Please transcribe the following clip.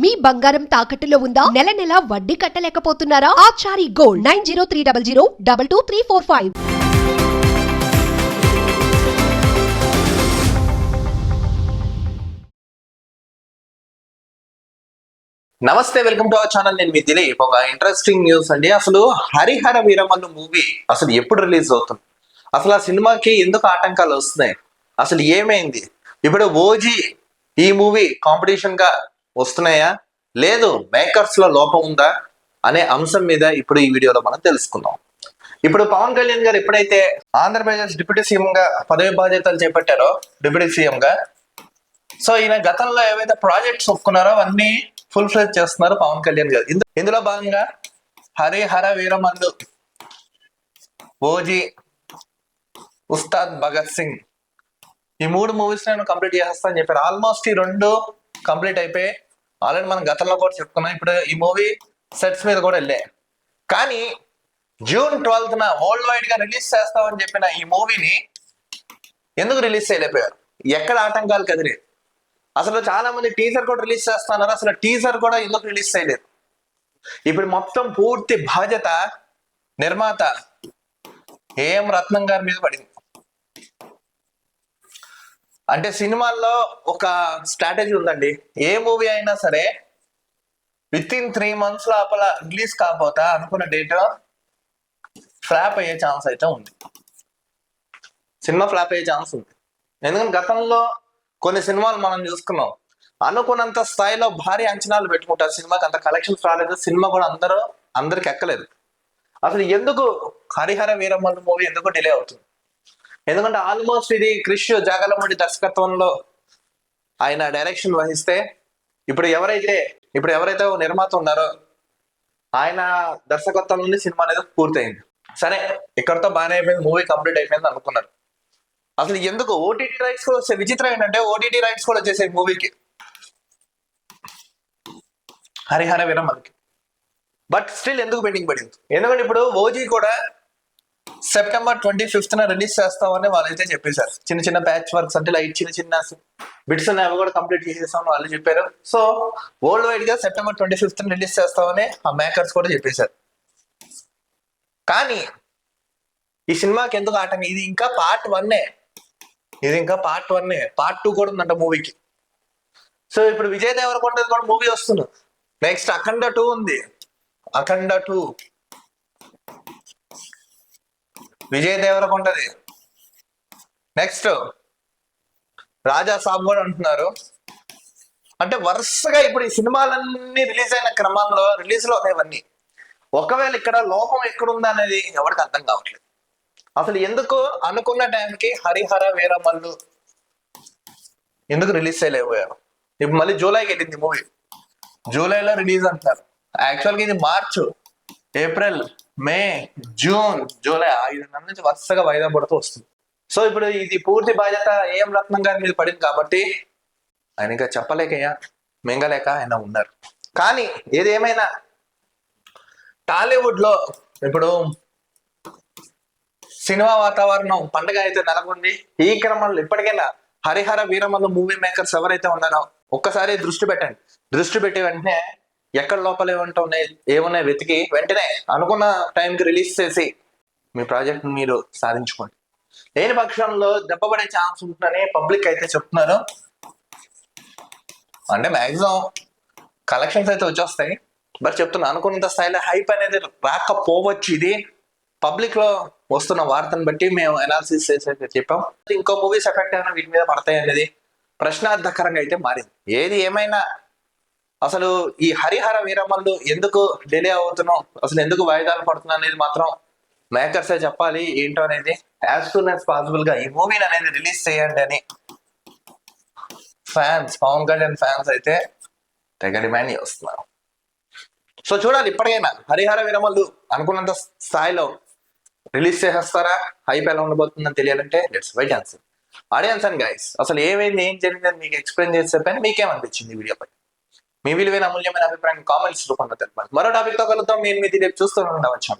మీ బంగారం తాకట్టులో ఉందా? నెల నెల వడ్డీ కట్టలేకపోతున్నారా? Achari gold nine zero three double zero double two three four five. నమస్తే వెల్కమ్ టు అవర్ ఛానల్. నేను మీ దిలీప్. ఒక ఇంట్రెస్టింగ్ న్యూస్ అండి. అసలు హరిహర వీరమల్లు మూవీ అసలు ఎప్పుడు రిలీజ్ అవుతుంది? అసలు ఆ సినిమాకి ఎందుకు ఆటంకాలు వస్తున్నాయి? అసలు ఏమైంది? ఇప్పుడు ఓజీ ఈ మూవీ కాంపిటీషన్గా వస్తున్నాయా? లేదు మేకర్స్లో లోపం ఉందా? అనే అంశం మీద ఇప్పుడు ఈ వీడియోలో మనం తెలుసుకుందాం. ఇప్పుడు పవన్ కళ్యాణ్ గారు ఎప్పుడైతే ఆంధ్రప్రదేశ్ డిప్యూటీ సీఎం గా పదవి బాధ్యతలు చేపట్టారో డిప్యూటీ సీఎం గా సో ఈయన గతంలో ఏవైతే ప్రాజెక్ట్స్ ఒప్పుకున్నారో అవన్నీ ఫుల్ ఫ్లెజ్ చేస్తున్నారు పవన్ కళ్యాణ్ గారు. ఇందులో భాగంగా హరిహర వీరమందు ఓజీ ఉస్తాద్ భగత్ సింగ్ ఈ మూడు మూవీస్ నేను కంప్లీట్ చేస్తా అని చెప్పారు. ఆల్మోస్ట్ ఈ రెండు కంప్లీట్ అయిపోయి ఆల్రెడీ మనం గతంలో కూడా చెప్పుకున్నాం ఇప్పుడు ఈ మూవీ సెట్స్ మీద కూడా వెళ్ళాయి. కానీ జూన్ ట్వెల్త్ న వరల్డ్ వైడ్గా రిలీజ్ చేస్తామని చెప్పిన ఈ మూవీని ఎందుకు రిలీజ్ చేయలేకపోయారు? ఎక్కడ ఆటంకాలు కదిలే అసలు చాలా మంది టీజర్ కూడా రిలీజ్ చేస్తున్నారు అసలు టీజర్ కూడా ఎందుకు రిలీజ్ చేయలేదు? ఇప్పుడు మొత్తం పూర్తి బాధ్యత నిర్మాత ఏఎం రత్నం గారి మీద పడింది. అంటే సినిమాల్లో ఒక స్ట్రాటజీ ఉందండి. ఏ మూవీ అయినా సరే విత్ ఇన్ త్రీ మంత్స్ లోపల రిలీజ్ కాకపోతా అనుకున్న డేట్ ఫ్లాప్ అయ్యే ఛాన్స్ అయితే ఉంది. సినిమా ఫ్లాప్ అయ్యే ఛాన్స్ ఉంది. ఎందుకంటే గతంలో కొన్ని సినిమాలు మనం చూసుకున్నాం. అనుకున్నంత స్థాయిలో భారీ అంచనాలు పెట్టుకుంటారు సినిమాకి అంత కలెక్షన్స్ రాలేదు సినిమా కూడా అందరూ అందరికి ఎక్కలేదు. అసలు ఎందుకు హరిహర వీరమల్లు మూవీ ఎందుకు డిలే అవుతుంది? ఎందుకంటే ఆల్మోస్ట్ ఇది క్రిష్ జాగలమూడి దర్శకత్వంలో ఆయన డైరెక్షన్ వహిస్తే ఇప్పుడు ఎవరైతే ఇప్పుడు ఎవరైతే నిర్మాత ఉన్నారో ఆయన దర్శకత్వం నుండి సినిమా అనేది పూర్తయింది. సరే ఇక్కడతో బాగానే అయిపోయింది మూవీ కంప్లీట్ అయిపోయింది అనుకున్నారు. అసలు ఎందుకు ఓటీటీ రైట్స్ కూడా వస్తే విచిత్రం ఏంటంటే ఓటీటీ రైట్స్ కూడా వచ్చేసాయి మూవీకి హరిహర మనకి బట్ స్టిల్ ఎందుకు పెండింగ్ పడింది? ఎందుకంటే ఇప్పుడు ఓజీ కూడా సెప్టెంబర్ ట్వంటీ ఫిఫ్త్ న రిలీజ్ చేస్తామని వాళ్ళైతే చెప్పేశారు. చిన్న చిన్న ప్యాచ్ వర్క్స్ అంటే లైట్ చిన్న చిన్న బిట్స్ ఉన్నాయి అవి కూడా కంప్లీట్ చేసేస్తామని వాళ్ళు చెప్పారు. సో వరల్డ్ వైడ్గా సెప్టెంబర్ ట్వంటీ ఫిఫ్త్ రిలీజ్ చేస్తామని ఆ మేకర్స్ కూడా చెప్పేశారు. కానీ ఈ సినిమాకి ఎందుకు ఆటంకం? ఇది ఇంకా పార్ట్ వన్నే ఇది ఇంకా పార్ట్ వన్నే పార్ట్ టూ కూడా ఉందంట మూవీకి సో ఇప్పుడు విజయ్ దేవరకొండ కూడా మూవీ వస్తుంది. నెక్స్ట్ అఖండ టూ ఉంది. అఖండ టూ విజయ్ దేవరకొండది నెక్స్ట్ రాజా సాబ్ కూడా అంటున్నారు అంటే వరుసగా ఇప్పుడు ఈ సినిమాలన్నీ రిలీజ్ అయిన క్రమంలో రిలీజ్లో ఇవన్నీ ఒకవేళ ఇక్కడ లోపం ఎక్కడుందా అనేది ఎవరికి అర్థం కావట్లేదు. అసలు ఎందుకు అనుకున్న టైంకి హరిహర వీరమల్లు ఎందుకు రిలీజ్ చేయలేకపోయారు? ఇప్పుడు మళ్ళీ జూలైకి వెళ్ళింది మూవీ జూలైలో రిలీజ్ అంటారు యాక్చువల్గా ఇది March April. May June July ఐదు నెలల నుంచి వరుసగా వాయిదా పడుతూ వస్తుంది. సో ఇప్పుడు ఇది పూర్తి బాధ్యత ఏం రత్నం గారి మీద పడింది కాబట్టి ఆయన ఇంకా చెప్పలేకయ్యా మింగలేక ఆయన ఉన్నారు. కానీ ఏదేమైనా టాలీవుడ్లో ఇప్పుడు సినిమా వాతావరణం పండగ అయితే నెలకొంది ఈ క్రమంలో ఇప్పటికైనా హరిహర వీరమల్లు మూవీ మేకర్స్ ఎవరైతే ఉన్నారో ఒక్కసారి దృష్టి పెట్టండి. దృష్టి పెట్టి వెంటనే ఎక్కడ లోపల ఏమంటా ఉన్నాయి ఏమున్నాయి వెతికి? వెంటనే అనుకున్న టైంకి రిలీజ్ చేసి మీ ప్రాజెక్ట్ మీరు సాధించుకోండి. లేని పక్షంలో దెబ్బపడే ఛాన్స్ ఉంటుందని పబ్లిక్ అయితే చెప్తున్నారు. అంటే మాక్సిమం కలెక్షన్స్ అయితే వచ్చేస్తాయి. బట్ చెప్తున్నా అనుకున్నంత స్థాయిలో హైప్ అనేది రాకపోవచ్చు. ఇది పబ్లిక్లో వస్తున్న వార్తను బట్టి మేము అనాలిసిస్ చేసి అయితే చెప్పాం. ఇంకో మూవీస్ ఎఫెక్ట్ అయినా వీటి మీద పడతాయి అనేది ప్రశ్నార్థకరంగా అయితే మారింది. ఏది ఏమైనా అసలు ఈ హరిహర వీరమల్లు ఎందుకు డిలే అవుతున్నాం అసలు ఎందుకు వాయిదాలు పడుతున్నా అనేది మాత్రం మేకర్సే చెప్పాలి ఏంటో అనేది యాజ్ సూన్ యాజ్ పాసిబుల్గా ఈ మూవీని అనేది రిలీజ్ చేయండి అని ఫ్యాన్స్ పవన్ కళ్యాణ్ ఫ్యాన్స్ అయితే తెగ డిమాండ్ చేస్తున్నారు. సో చూడాలి ఇప్పటికైనా హరిహర వీరమల్లు అనుకున్నంత స్థాయిలో రిలీజ్ చేసేస్తారా? హైప్ ఎలా ఉండబోతుందని తెలియాలంటే let's wait answer audience and guys అసలు ఏమైంది ఏం జరిగిందని మీకు ఎక్స్ప్లెయిన్ చేసి చెప్పాను మీకేమనిపించింది ఈ వీడియోపై? మీ విలువైన అమూల్యమైన అభిప్రాయం కామెంట్స్ రూపంలో తెలపండి మరో టాపిక్తో కలుద్దాం. నేను మీ రేపు చూస్తూ ఉండవచ్చు